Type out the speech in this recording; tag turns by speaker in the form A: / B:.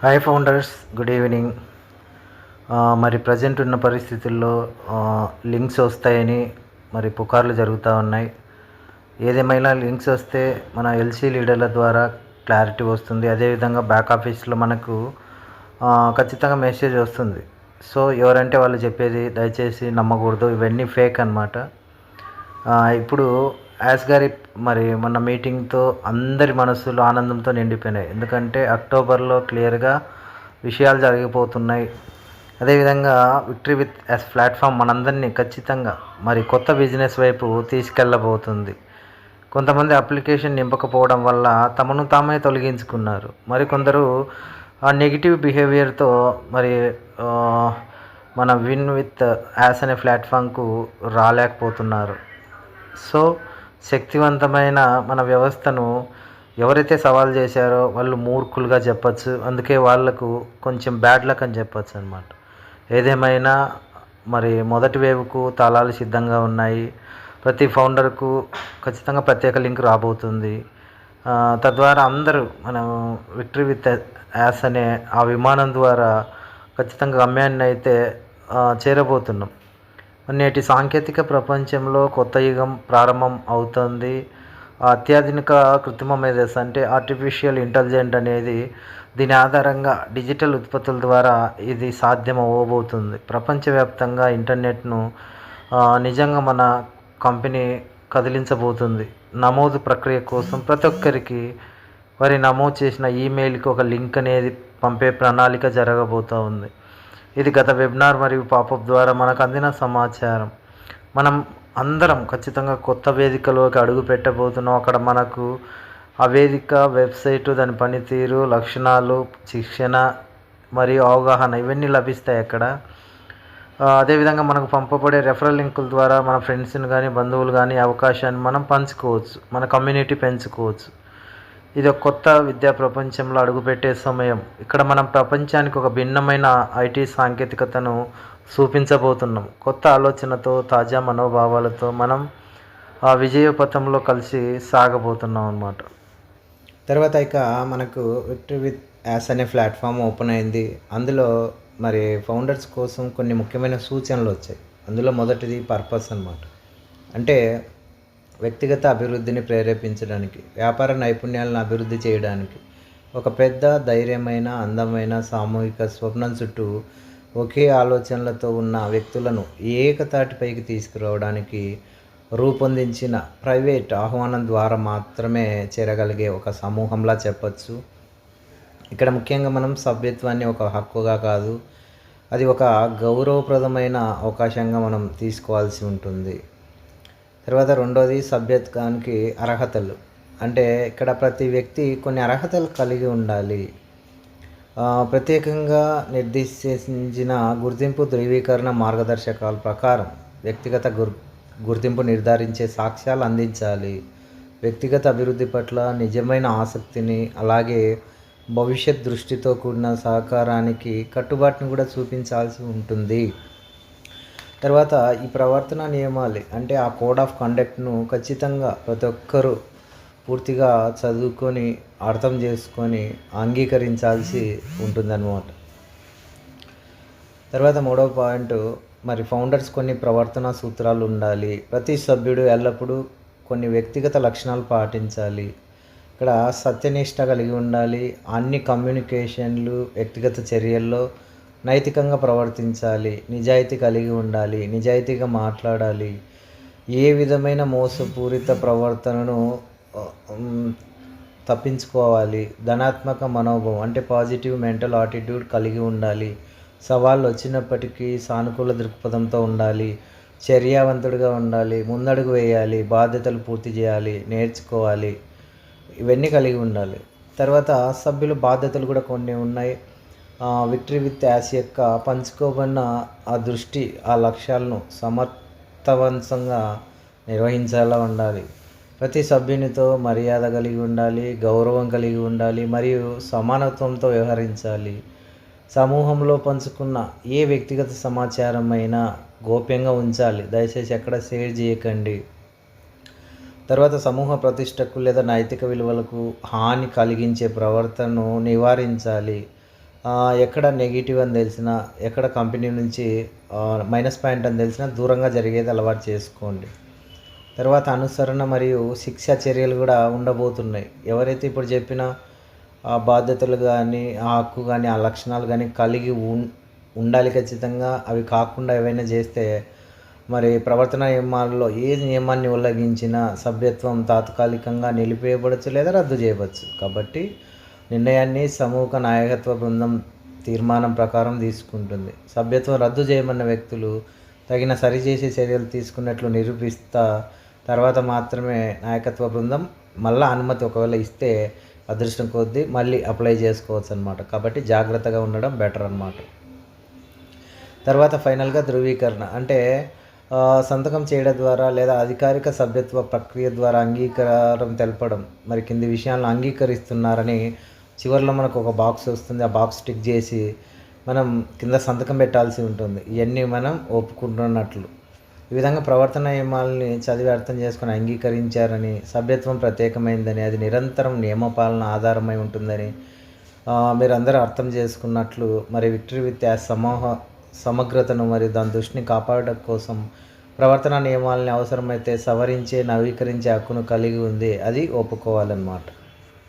A: Hi founders good evening మరి present ఉన్న పరిస్థితుల్లో లింక్స్ వస్తాయని మరి పుకార్లు జరుగుతూ ఉన్నాయి. ఏదేమైనా లింక్స్ వస్తే మన ఎల్సీ లీడర్ల ద్వారా క్లారిటీ వస్తుంది. అదేవిధంగా బ్యాక్ ఆఫీస్లో మనకు ఖచ్చితంగా మెసేజ్ వస్తుంది. సో ఎవరంటే వాళ్ళు చెప్పేది దయచేసి నమ్మకూడదు. ఇవన్నీ ఫేక్ అనమాట ఇప్పుడు యాస్ గారి మరి మొన్న మీటింగ్తో అందరి మనసులు ఆనందంతో నిండిపోయినాయి. ఎందుకంటే అక్టోబర్లో క్లియర్గా విషయాలు జరిగిపోతున్నాయి. అదేవిధంగా విక్టరీ విత్ యాస్ ప్లాట్ఫామ్ మనందరినీ ఖచ్చితంగా మరి కొత్త బిజినెస్ వైపు తీసుకెళ్ళబోతుంది. కొంతమంది అప్లికేషన్ నింపకపోవడం వల్ల తమను తామే తొలగించుకున్నారు. మరి కొందరు ఆ నెగిటివ్ బిహేవియర్తో మరి మన విన్ విత్ యాస్ అనే ప్లాట్ఫామ్కు రాలేకపోతున్నారు. సో శక్తివంతమైన మన వ్యవస్థను ఎవరైతే సవాల్ చేశారో వాళ్ళు మూర్ఖులుగా చెప్పచ్చు. అందుకే వాళ్ళకు కొంచెం బ్యాడ్ లక్ అని చెప్పచ్చు అనమాట ఏదేమైనా మరి మొదటి వేవ్కు తాళాలు సిద్ధంగా ఉన్నాయి. ప్రతి ఫౌండర్కు ఖచ్చితంగా ప్రత్యేక లింక్ రాబోతుంది. తద్వారా అందరూ మనం విక్టరీ విత్ యాస్ అనే ఆ విమానం ద్వారా ఖచ్చితంగా గమ్యాన్ని అయితే చేరబోతున్నాం. నేటి సాంకేతిక ప్రపంచంలో కొత్త యుగం ప్రారంభం అవుతుంది. అత్యాధునిక కృత్రిమ మేధస్సు అంటే ఆర్టిఫిషియల్ ఇంటెలిజెంట్ అనేది దీని ఆధారంగా డిజిటల్ ఉత్పత్తుల ద్వారా ఇది సాధ్యం అవ్వబోతుంది ప్రపంచవ్యాప్తంగా ఇంటర్నెట్ను నిజంగా మన కంపెనీ కదిలించబోతుంది. నమోదు ప్రక్రియ కోసం ప్రతి ఒక్కరికి వారి నమోదు చేసిన ఈమెయిల్కి ఒక లింక్ అనేది పంపే ప్రణాళిక జరగబోతూ ఉంది. ఇది గత వెబినార్ మరియు పాపప్ ద్వారా మనకు అందిన సమాచారం. మనం అందరం ఖచ్చితంగా కొత్త వేదికలోకి అడుగు పెట్టబోతున్నాం. అక్కడ మనకు ఆ వేదిక వెబ్సైటు దాని పనితీరు లక్షణాలు శిక్షణ మరియు అవగాహన ఇవన్నీ లభిస్తాయి అక్కడ. అదేవిధంగా మనకు పంపబడే రెఫరల్ లింకుల ద్వారా మన ఫ్రెండ్స్ని కానీ బంధువులు కానీ అవకాశాన్ని మనం పంచుకోవచ్చు. మన కమ్యూనిటీ పెంచుకోవచ్చు. ఇది ఒక కొత్త విద్యా ప్రపంచంలో అడుగుపెట్టే సమయం. ఇక్కడ మనం ప్రపంచానికి ఒక భిన్నమైన ఐటీ సాంకేతికతను చూపించబోతున్నాం. కొత్త ఆలోచనతో తాజా మనోభావాలతో మనం ఆ విజయ పథంలో కలిసి సాగబోతున్నాం అన్నమాట. తర్వాత ఇక మనకు విక్టరీ విత్ యాస్ అనే ప్లాట్ఫామ్ ఓపెన్ అయింది. అందులో మరి ఫౌండర్స్ కోసం కొన్ని ముఖ్యమైన సూచనలు వచ్చాయి. అందులో మొదటిది పర్పస్ అనమాట అంటే వ్యక్తిగత అభివృద్ధిని ప్రేరేపించడానికి వ్యాపార నైపుణ్యాలను అభివృద్ధి చేయడానికి ఒక పెద్ద ధైర్యమైన అందమైన సామూహిక స్వప్నం చుట్టూ ఒకే ఆలోచనలతో ఉన్న వ్యక్తులను ఏకతాటిపైకి తీసుకురావడానికి రూపొందించిన ప్రైవేట్ ఆహ్వానం ద్వారా మాత్రమే చేరగలిగే ఒక సమూహంలా చెప్పచ్చు. ఇక్కడ ముఖ్యంగా మనం సభ్యత్వాన్ని ఒక హక్కుగా కాదు అది ఒక గౌరవప్రదమైన అవకాశంగా మనం తీసుకోవాల్సి ఉంటుంది. తర్వాత రెండోది సభ్యత్వానికి అర్హతలు. అంటే ఇక్కడ ప్రతి వ్యక్తి కొన్ని అర్హతలు కలిగి ఉండాలి. ప్రత్యేకంగా నిర్దేశించిన గుర్తింపు ధృవీకరణ మార్గదర్శకాల ప్రకారం వ్యక్తిగత గుర్ గుర్తింపు నిర్ధారించే సాక్ష్యాలు అందించాలి. వ్యక్తిగత అభివృద్ధి పట్ల నిజమైన ఆసక్తిని అలాగే భవిష్యత్ దృష్టితో కూడిన సహకారానికి కట్టుబాటును కూడా చూపించాల్సి ఉంటుంది. తర్వాత ఈ ప్రవర్తన నియమాలు అంటే ఆ కోడ్ ఆఫ్ కండక్ట్ను ఖచ్చితంగా ప్రతి ఒక్కరూ పూర్తిగా చదువుకొని అర్థం చేసుకొని అంగీకరించాల్సి ఉంటుందన్నమాట. తర్వాత మూడవ పాయింట్ మరి ఫౌండర్స్ కొన్ని ప్రవర్తన సూత్రాలు ఉండాలి. ప్రతి సభ్యుడు ఎల్లప్పుడూ కొన్ని వ్యక్తిగత లక్షణాలు పాటించాలి. ఇక్కడ సత్యనిష్ట కలిగి ఉండాలి. అన్ని కమ్యూనికేషన్లు వ్యక్తిగత చర్యల్లో నైతికంగా ప్రవర్తించాలి నిజాయితీ కలిగి ఉండాలి నిజాయితీగా మాట్లాడాలి. ఏ విధమైన మోసపూరిత ప్రవర్తనను తప్పించుకోవాలి. ధనాత్మక మనోభావం అంటే పాజిటివ్ మెంటల్ ఆటిట్యూడ్ కలిగి ఉండాలి. సవాళ్ళు వచ్చినప్పటికీ సానుకూల దృక్పథంతో ఉండాలి. చర్యావంతుడిగా ఉండాలి. ముందడుగు వేయాలి. బాధ్యతలు పూర్తి చేయాలి. నేర్చుకోవాలి. ఇవన్నీ కలిగి ఉండాలి. తర్వాత సభ్యులు బాధ్యతలు కూడా కొన్ని ఉన్నాయి. విక్టరీ విత్ యాస్ యొక్క పంచుకోబడిన ఆ దృష్టి ఆ లక్ష్యాలను సమర్థవంతంగా నిర్వహించేలా ఉండాలి. ప్రతి సభ్యునితో మర్యాద కలిగి ఉండాలి గౌరవం కలిగి ఉండాలి మరియు సమానత్వంతో వ్యవహరించాలి. సమూహంలో పంచుకున్న ఏ వ్యక్తిగత సమాచారం అయినా గోప్యంగా ఉంచాలి. దయచేసి ఎక్కడ షేర్ చేయకండి. తర్వాత సమూహ ప్రతిష్టకు లేదా నైతిక విలువలకు హాని కలిగించే ప్రవర్తనను నివారించాలి. ఎక్కడ నెగిటివ్ అని తెలిసినా ఎక్కడ కంపెనీ నుంచి మైనస్ పాయింట్ అని తెలిసినా దూరంగా జరిగేది అలవాటు చేసుకోండి. తర్వాత అనుసరణ మరియు శిక్షా చర్యలు కూడా ఉండబోతున్నాయి. ఎవరైతే ఇప్పుడు చెప్పిన ఆ బాధ్యతలు కానీ ఆ హక్కు కానీ ఆ లక్షణాలు కానీ కలిగి ఉం ఉండాలి ఖచ్చితంగా. అవి కాకుండా ఏవైనా చేస్తే మరి ప్రవర్తన నియమాల్లో ఏ నియమాన్ని ఉల్లంఘించినా సభ్యత్వం తాత్కాలికంగా నిలిపేయబడచ్చు లేదా రద్దు చేయవచ్చు కాబట్టి నిర్ణయాన్ని సమూహ నాయకత్వ బృందం తీర్మానం ప్రకారం తీసుకుంటుంది. సభ్యత్వం రద్దు చేయమన్న వ్యక్తులు తగిన సరిచేసే చర్యలు తీసుకున్నట్లు నిరూపిస్తా తర్వాత మాత్రమే నాయకత్వ బృందం మళ్ళీ అనుమతి ఒకవేళ ఇస్తే అదృష్టం కొద్దీ మళ్ళీ అప్లై చేసుకోవచ్చు అనమాట కాబట్టి జాగ్రత్తగా ఉండడం బెటర్ అనమాట తర్వాత ఫైనల్గా ధృవీకరణ. అంటే సంతకం చేయడం ద్వారా లేదా అధికారిక సభ్యత్వ ప్రక్రియ ద్వారా అంగీకారం తెలపడం. మరి కింది విషయాలను అంగీకరిస్తున్నారని చివరిలో మనకు ఒక బాక్స్ వస్తుంది. ఆ బాక్స్ టిక్ చేసి మనం కింద సంతకం పెట్టాల్సి ఉంటుంది. ఇవన్నీ మనం ఒప్పుకుంటున్నట్లు. ఈ విధంగా ప్రవర్తన నియమాలని చదివి అర్థం చేసుకుని అంగీకరించారని సభ్యత్వం ప్రత్యేకమైందని అది నిరంతరం నియమపాలన ఆధారమై ఉంటుందని మీరందరూ అర్థం చేసుకున్నట్లు మరి విక్టరీ విత్ సమూహ సమగ్రతను మరియు దాని దృష్టిని కాపాడడం కోసం ప్రవర్తన నియమాలని అవసరమైతే సవరించే నవీకరించే హక్కును కలిగి ఉంది. అది ఒప్పుకోవాలన్నమాట.